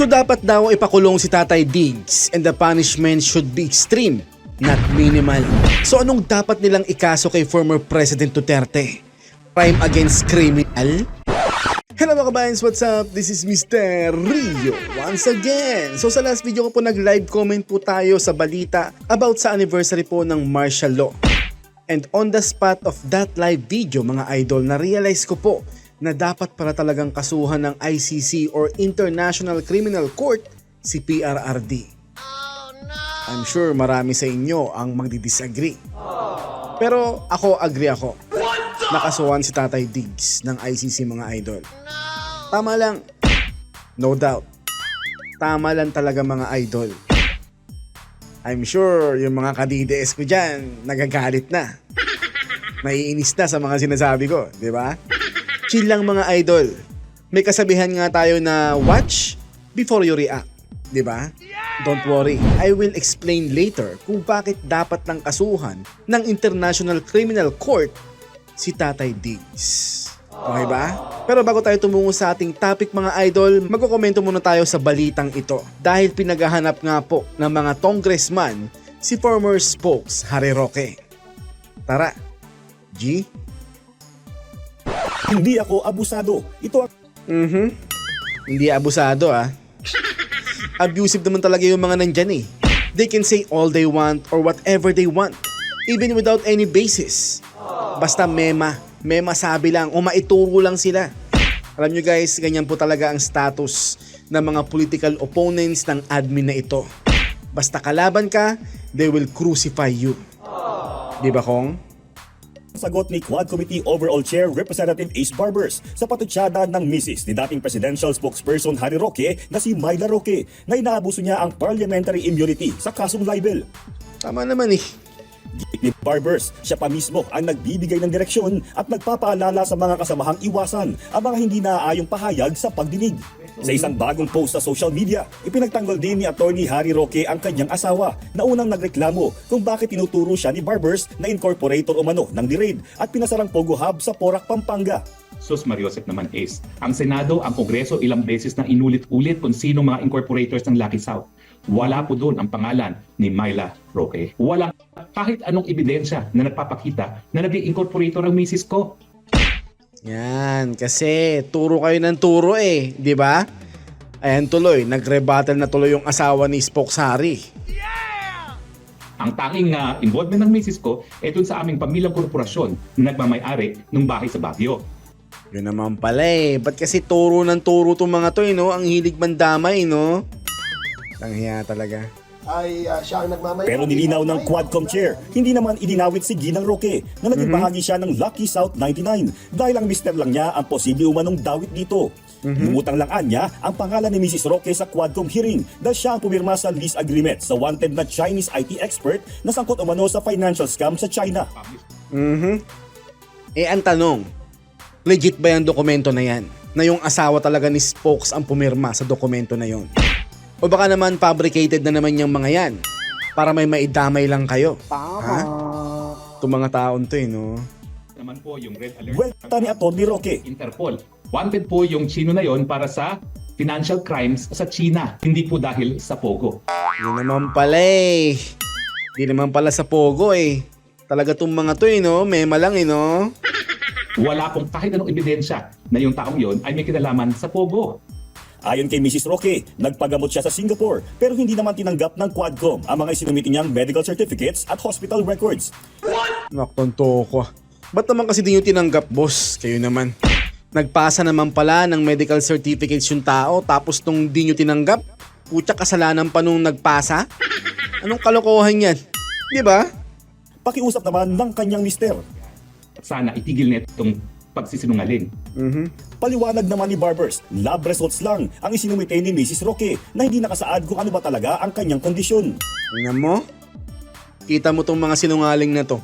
So dapat daw ipakulong si Tatay Diggs and the punishment should be extreme, not minimal. So anong dapat nilang ikaso kay former President Duterte? Crime against criminal? Hello mga kabayans, what's up? This is Mr. Rio once again. So sa last video ko po nag-live comment po tayo sa balita about sa anniversary po ng martial law. And on the spot of that live video mga idol, na-realize ko po na dapat para talagang kasuhan ng ICC or International Criminal Court si PRRD. I'm sure marami sa inyo ang magdi-disagree. Pero ako agree ako. Nakasuhan si Tatay Diggs ng ICC mga idol. Tama lang. No doubt. Tama lang talaga mga idol. I'm sure yung mga kadides ko dyan, nagagalit na. Naiinis na sa mga sinasabi ko, di ba? Chill lang mga idol. May kasabihan nga tayo na watch before you react, ba? Don't worry, I will explain later kung bakit dapat ng kasuhan ng International Criminal Court si Tatay Diggs. Okay ba? Pero bago tayo tumungo sa ating topic mga idol, magkokomento muna tayo sa balitang ito. Dahil pinaghahanap nga po ng mga congressman si former spokes Harry Roque. Tara, G? Hindi ako abusado. Ito ang Mhm. Hindi abusado ah. Abusive naman talaga yung mga nandyan eh. They can say all they want or whatever they want. Even without any basis. Basta mema. Mema sabi lang o maituro lang sila. Alam nyo guys, ganyan po talaga ang status ng mga political opponents ng admin na ito. Basta kalaban ka, they will crucify you. Di ba Kong? Sagot ni Quad Committee Overall Chair Representative Ace Barbers sa patutsada ng misis ni dating presidential spokesperson Harry Roque na si Myla Roque na inaabuso niya ang parliamentary immunity sa kasong libel. Tama naman eh. Ni Barbers, siya pa mismo ang nagbibigay ng direksyon at nagpapaalala sa mga kasamahang iwasan ang mga hindi naaayong pahayag sa pagdinig. Sa isang bagong post sa social media, ipinagtanggol din ni Attorney Harry Roque ang kanyang asawa na unang nagreklamo kung bakit tinuturo siya ni Barbers na incorporator umano ng DIRAID at pinasarang Pogo Hub sa Porac, Pampanga. Sus Mariosep naman Ace. Ang Senado, ang Kongreso ilang beses na inulit-ulit kung sino mga incorporators ng Lucky South. Wala po doon ang pangalan ni Myla Roque. Walang kahit anong ebidensya na nagpapakita na naging incorporator ang misis ko. Yan, kasi turo kayo ng turo eh, di ba? Ayan tuloy, nagre-battle na tuloy yung asawa ni Spokes Harry. Ang tanging uh, involvement ng misis ko ay dun sa aming pamilyang korporasyon na nagmamay-ari ng bahay sa Baguio. Yun naman pala eh, ba't kasi turo ng turo tong mga to eh, no? Ang hilig mandamay, no? Tanghiya talaga. Ay ah, siya ang nagmamayari. Pero nilinaw ng Quadcom Chair, hindi naman idinawit si Ginang Roque na naging bahagi siya ng Lucky South 99 dahil ang mister lang niya ang posible umanong dawit dito. Lumutang lang anya ang pangalan ni Mrs. Roque sa Quadcom hearing dahil siya ang pumirma sa lease agreement sa wanted na Chinese IT expert na sangkot umano sa financial scam sa China. Mhm. Eh ang tanong, legit ba yung dokumento na yan? Na yung asawa talaga ni Spokes ang pumirma sa dokumento na yon? O baka naman fabricated na naman yung mga yan para may maidamay lang kayo? Ha? Itong mga taon to eh, no? Naman po yung red alert Welta ni Atty. Roque. Interpol. Wanted po yung Chino na yon para sa financial crimes sa China, hindi po dahil sa Pogo. Hindi naman pala eh. Hindi naman pala sa Pogo eh. Talaga tong mga to eh, no? Mema lang eh, no? Wala pong kahit anong ebidensya na yung taong yon ay may kinalaman sa Pogo. Ayon kay Mrs. Roque, nagpagamot siya sa Singapore pero hindi naman tinanggap ng Quadcom ang mga isinumiti niyang medical certificates at hospital records. Naktonto ko. Ba't naman kasi di nyo tinanggap, boss? Kayo naman. Nagpasa naman pala ng medical certificates yung tao tapos nung di nyo tinanggap, putya kasalanan pa nung nagpasa? Anong kalokohan yan? Di ba? Pakiusap naman ng kanyang mister. Sana itigil na itong pagsisinungaling. Paliwanag naman ni Barbers, lab results lang ang isinumite ni Mrs. Roque na hindi nakasaad kung ano ba talaga ang kanyang kondisyon. Tingnan mo. Kita mo tong mga sinungaling na to.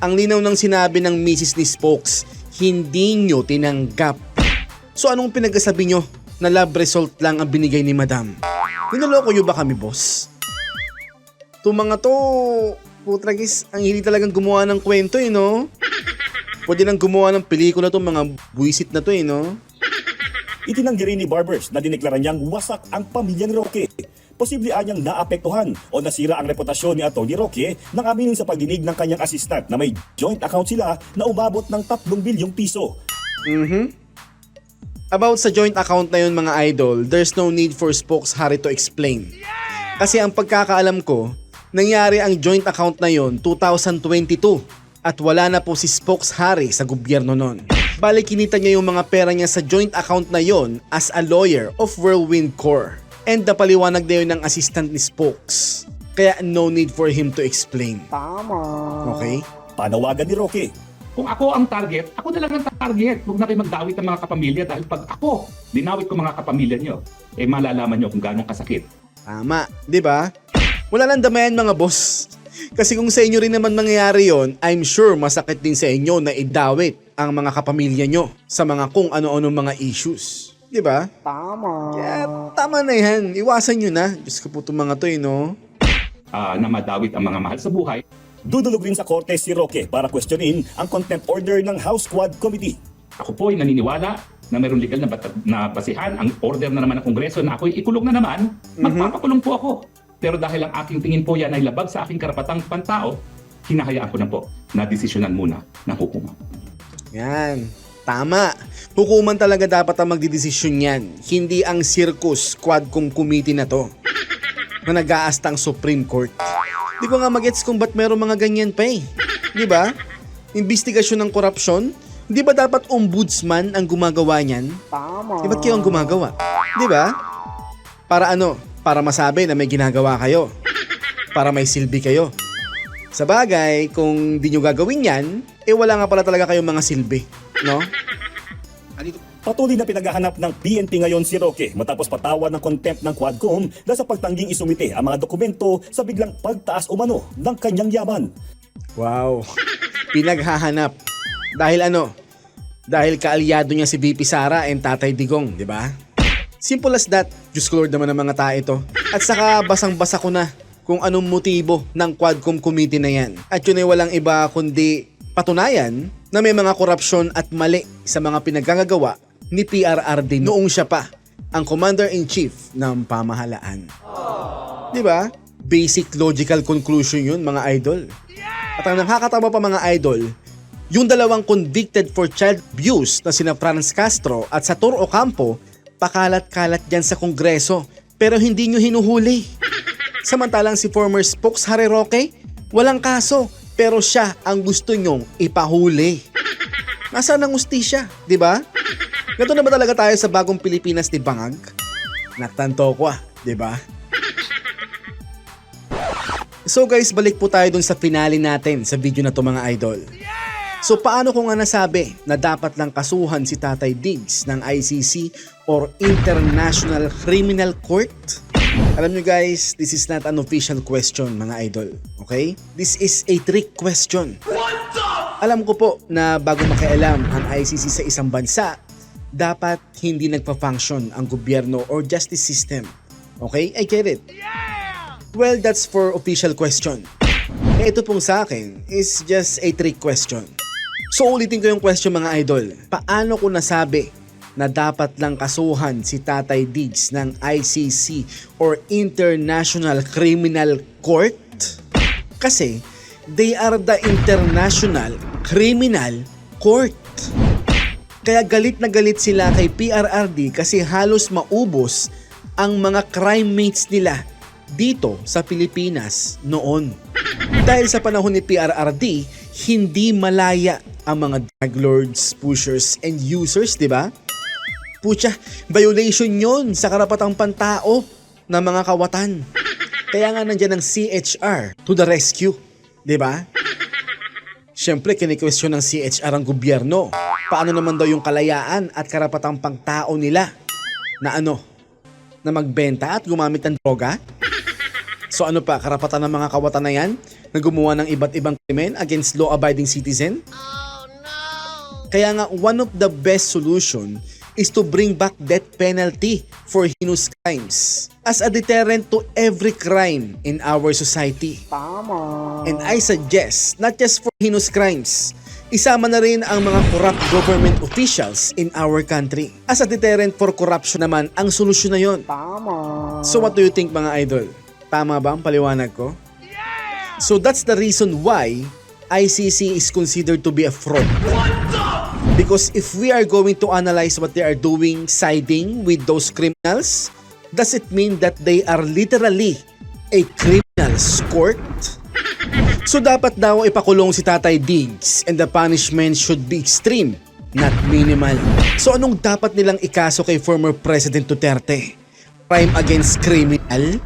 Ang linaw ng sinabi ng Mrs. ni Spokes, hindi nyo tinanggap. So anong pinagkasabi nyo na lab result lang ang binigay ni Madam? Ninaloko nyo ba kami, boss? Itong mga to, putragis, ang hindi talagang gumawa ng kwento eh, no? Pwede nang gumawa ng pelikula tong mga buwisit na to eh, no? Itinanggi rin ni Barbers na dineklara niyang wasak ang pamilya ni Roque. Posible anyang naapektuhan o nasira ang reputasyon ni Atty. Roque nang aminin sa pagdinig ng kanyang assistant na may joint account sila na umabot ng 3 bilyong piso. About sa joint account na yun mga idol, there's no need for Spokes Harry to explain. Kasi ang pagkakaalam ko, nangyari ang joint account na yon 2022 at wala na po si Spokes Harry sa gobyerno nun. Bali kinita niya yung mga pera niya sa joint account na yon as a lawyer of Whirlwind Corp. And napaliwanag na yun ng assistant ni Spokes. Kaya no need for him to explain. Tama. Okay? Panawagan ni Roque, Kung ako ang target, ako na lang ang target. Huwag na kayo magdawit ng mga kapamilya dahil pag ako, dinawit ko mga kapamilya nyo, eh malalaman nyo kung gano'ng kasakit. Tama, 'di ba? Wala lang damayan mga boss. Kasi kung sa inyo rin naman mangyayari yon, I'm sure masakit din sa inyo na idawit ang mga kapamilya nyo sa mga kung ano-ano mga issues. 'Di ba? Tama. Kaya tama na yan. Iwasan nyo na. Diyos ko po itong mga to eh, no? Ah, na madawit ang mga mahal sa buhay, dudulog rin sa korte si Roque para questionin ang contempt order ng House Quad Committee. Ako po ay naniniwala na mayroong legal na, bat- na basihan ang order na naman ng Kongreso na ako'y ikulong na naman, magpapakulong po ako. Pero dahil ang aking tingin po yan ay labag sa aking karapatang pantao, hinahayaan ko na po na desisyonan muna ng hukuman. Yan. Tama. Hukuman talaga dapat ang magdidesisyon yan. Hindi ang circus quadcom committee na to. Na nag-aastang Supreme Court. Di ko nga magets kung ba't meron mga ganyan pa eh. Di ba? Investigasyon ng korupsyon. Di ba dapat ombudsman ang gumagawa niyan? Tama. Di ba't kayo ang gumagawa? Di ba? Para ano? Para masabi na may ginagawa kayo. Para may silbi kayo. Sa bagay, kung di nyo gagawin yan, eh wala nga pala talaga kayong mga silbi. No? Patuloy na pinaghahanap ng PNP ngayon si Roque matapos patawan ng contempt ng Quadcom dahil sa pagtangging isumite ang mga dokumento sa biglang pagtaas umano ng kanyang yaman. Wow. Pinaghahanap. Dahil ano? Dahil kaalyado niya si BP Sara and Tatay Digong, di ba? Simple as that. Diyos ko Lord naman ang mga tao ito. At saka basang-basa ko na kung anong motibo ng Quadcom Committee na yan. At yun ay walang iba kundi patunayan na may mga korupsyon at mali sa mga pinagagagawa ni PRRD noong siya pa ang Commander-in-Chief ng pamahalaan. Di ba? Basic logical conclusion yun mga idol. At ang nakakatawa pa mga idol, yung dalawang convicted for child abuse na sina Franz Castro at Sator Ocampo, pakalat-kalat dyan sa kongreso pero hindi nyo hinuhuli. Samantalang si former spokes Harry Roque, walang kaso pero siya ang gusto nyong ipahuli. Nasaan ang ustisya, di ba? Ganito na ba talaga tayo sa bagong Pilipinas ni Bangag? Natanto ko ah, di ba? So guys, balik po tayo dun sa finale natin sa video na to mga idol. So paano ko nga nasabi na dapat lang kasuhan si Tatay Diggs ng ICC or International Criminal Court? Alam nyo guys, this is not an official question mga idol. Okay? This is a trick question. Alam ko po na bago makialam ang ICC sa isang bansa, dapat hindi nagpa-function ang gobyerno or justice system. Okay? I get it. Well, that's for official question. Eh, ito pong sa akin is just a trick question. So ulitin ko yung question mga idol. Paano ko nasabi na dapat lang kasuhan si Tatay Diggs ng ICC or International Criminal Court? Kasi they are the International Criminal Court. Kaya galit na galit sila kay PRRD kasi halos maubos ang mga crime mates nila dito sa Pilipinas noon. Dahil sa panahon ni PRRD, hindi malaya ang mga drug lords, pushers, and users, di ba? Pucha, violation yon sa karapatang pantao ng mga kawatan. Kaya nga nandyan ang CHR to the rescue, di ba? Siyempre, kini-question ng CHR ang gobyerno. Paano naman daw yung kalayaan at karapatang pangtao nila na ano, na magbenta at gumamit ng droga? So ano pa, karapatan ng mga kawatan na yan na gumawa ng iba't ibang krimen against law-abiding citizen? Kaya nga, one of the best solution is to bring back death penalty for heinous crimes as a deterrent to every crime in our society. And I suggest, not just for heinous crimes, Isama na rin ang mga corrupt government officials in our country. As a deterrent for corruption naman ang solusyon na yon. So what do you think mga idol? Tama ba ang paliwanag ko? So that's the reason why ICC is considered to be a fraud. Because if we are going to analyze what they are doing, siding with those criminals, does it mean that they are literally a criminal's court? So dapat daw ipakulong si Tatay Diggs and the punishment should be extreme, not minimal. So anong dapat nilang ikaso kay former President Duterte? Crime against criminal?